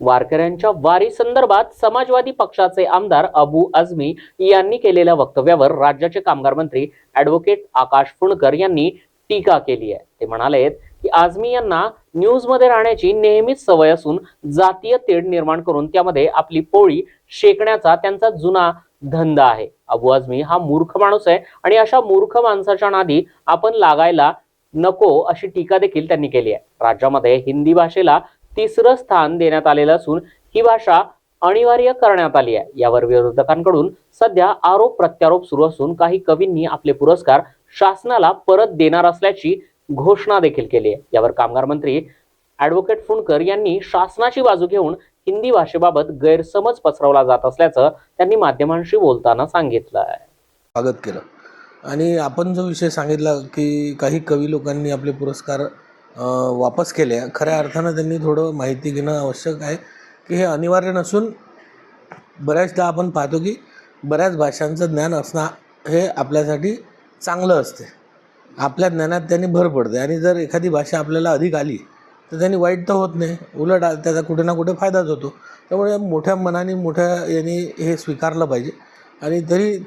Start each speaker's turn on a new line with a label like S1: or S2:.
S1: वारकऱ्यांच्या वारी संदर्भात समाजवादी पक्षाचे आमदार अबू आझमी यांनी केलेल्या वक्तव्यावर राज्याचे कामगार मंत्री ऍडव्होकेट आकाश फुंडकर यांनी टीका केली आहे. ते म्हणाले की आझमी यांना न्यूजमध्ये राहण्याची नेहमीच सवय असून जातीय तेढ निर्माण करून त्यामध्ये आपली पोळी शेकण्याचा त्यांचा जुना धंदा आहे. अबू आझमी हा मूर्ख माणूस आहे आणि अशा मूर्ख माणसाच्या नादी आपण लागायला नको अशी टीका देखील त्यांनी केली आहे. राज्यामध्ये हिंदी भाषेला तिसरं स्थान देण्यात आलेलं असून ही भाषा अनिवार्य करण्यात आली आहे. यावर विरोधकांकडून सध्या आरोप प्रत्यारोप सुरू असून काही कवींनी आपले पुरस्कार शासनाला परत देणार असल्याची घोषणा देखील केली आहे. यावर कामगार मंत्री ऍडव्होकेट फुंडकर यांनी शासनाची बाजू घेऊन हिंदी भाषेबाबत गैरसमज पसरवला जात असल्याचं त्यांनी माध्यमांशी बोलताना सांगितलं आहे.
S2: स्वागत केलं. आणि आपण जो विषय सांगितला की काही कवी लोकांनी आपले पुरस्कार वापस केले. खऱ्या अर्थानं त्यांनी थोडं माहिती घेणं आवश्यक आहे की हे अनिवार्य नसून बऱ्याचदा आपण पाहतो की बऱ्याच भाषांचं ज्ञान असणं हे आपल्यासाठी चांगलं असते. आपल्या ज्ञानात त्यांनी भर पडते. आणि जर एखादी भाषा आपल्याला अधिक आली तर त्यांनी वाईट तर होत नाही. उलट आ- त्याचा कुठे ना कुठे फायदाच होतो. त्यामुळे मोठ्या मनाने मोठ्या यांनी हे स्वीकारलं पाहिजे. आणि तरी